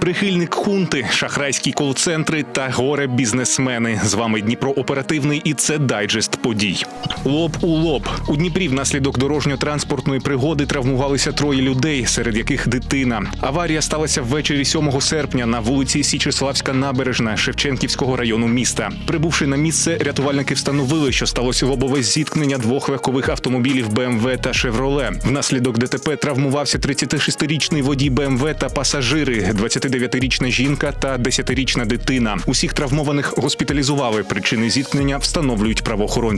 Прихильник хунти, шахрайські кол-центри та горе бізнесмени. З вами Дніпро оперативний і це дайджест подій. Лоб у лоб у Дніпрі внаслідок дорожньо-транспортної пригоди травмувалися троє людей, серед яких дитина. Аварія сталася ввечері 7 серпня на вулиці Січеславська набережна Шевченківського району міста. Прибувши на місце, рятувальники встановили, що сталося лобове зіткнення двох легкових автомобілів БМВ та Шевроле. Внаслідок ДТП травмувався 36-річний водій БМВ та пасажири, 29-річна жінка та 10-річна дитина. Усіх травмованих госпіталізували. Причини зіткнення встановлюють правоохоронці.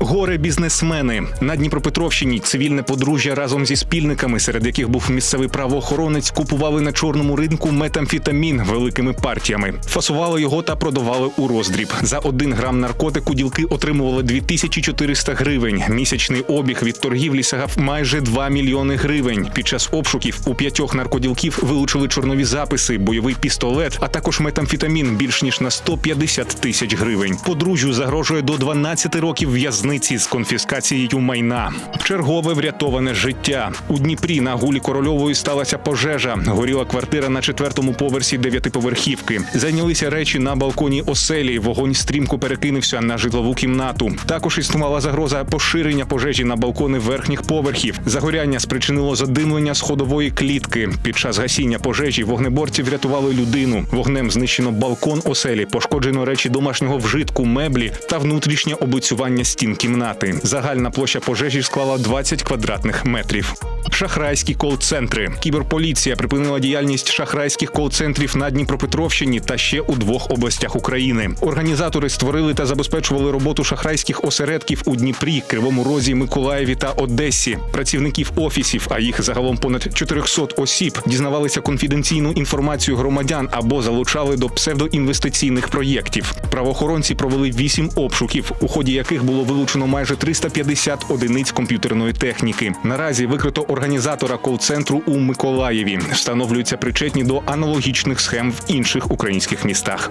Горе бізнесмени на Дніпропетровщині. Цивільне подружжя разом зі спільниками, серед яких був місцевий правоохоронець, купували на чорному ринку метамфітамін великими партіями, фасували його та продавали у роздріб. За один грам наркотику ділки отримували 2400 гривень. Місячний обіг від торгівлі сягав майже 2 мільйони гривень. Під час обшуків у п'ятьох наркоділків вилучили чорнові записи, бойовий пістолет, а також метамфітамін більш ніж на 150 тисяч гривень. Подружжю загрожує до 12 років в'язниці з конфіскацією майна. Чергове врятоване життя у Дніпрі на гулі Корольової сталася пожежа. Горіла квартира на четвертому поверсі дев'ятиповерхівки. Зайнялися речі на балконі оселі. Вогонь стрімко перекинувся на житлову кімнату. Також існувала загроза поширення пожежі на балкони верхніх поверхів. Загоряння спричинило задимлення сходової клітки. Під час гасіння пожежі вогнеборці врятували людину. Вогнем знищено балкон оселі, пошкоджено речі домашнього вжитку, меблі та внутрішнє облицювання стін кімнати. Загальна площа пожежі склала 20 квадратних метрів. Шахрайські кол-центри. Кіберполіція припинила діяльність шахрайських кол-центрів на Дніпропетровщині та ще у двох областях України. Організатори створили та забезпечували роботу шахрайських осередків у Дніпрі, Кривому Розі, Миколаєві та Одесі. Працівників офісів, а їх загалом понад 400 осіб, дізнавалися конфіденційну інформацію громадян або залучали до псевдоінвестиційних проєктів. Правоохоронці провели вісім обшуків, у ході яких було вилучено майже 350 одиниць комп'ютерної техніки. Наразі викрито організатора кол-центру у Миколаєві. Встановлюються причетні до аналогічних схем в інших українських містах.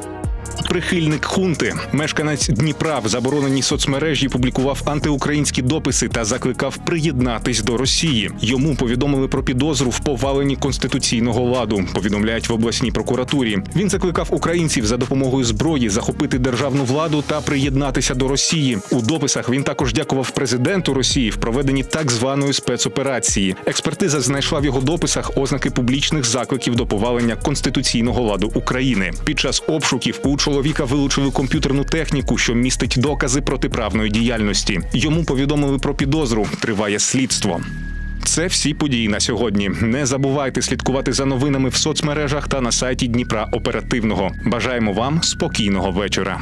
Прихильник хунти, мешканець Дніпра в забороненій соцмережі публікував антиукраїнські дописи та закликав приєднатись до Росії. Йому повідомили про підозру в поваленні конституційного ладу. Повідомляють в обласній прокуратурі. Він закликав українців за допомогою зброї захопити державну владу та приєднатися до Росії. У дописах він також дякував президенту Росії в проведенні так званої спецоперації. Експертиза знайшла в його дописах ознаки публічних закликів до повалення конституційного ладу України. Під час обшуків у чоловіка вилучили комп'ютерну техніку, що містить докази протиправної діяльності. Йому повідомили про підозру. Триває слідство. Це всі події на сьогодні. Не забувайте слідкувати за новинами в соцмережах та на сайті Дніпра Оперативного. Бажаємо вам спокійного вечора.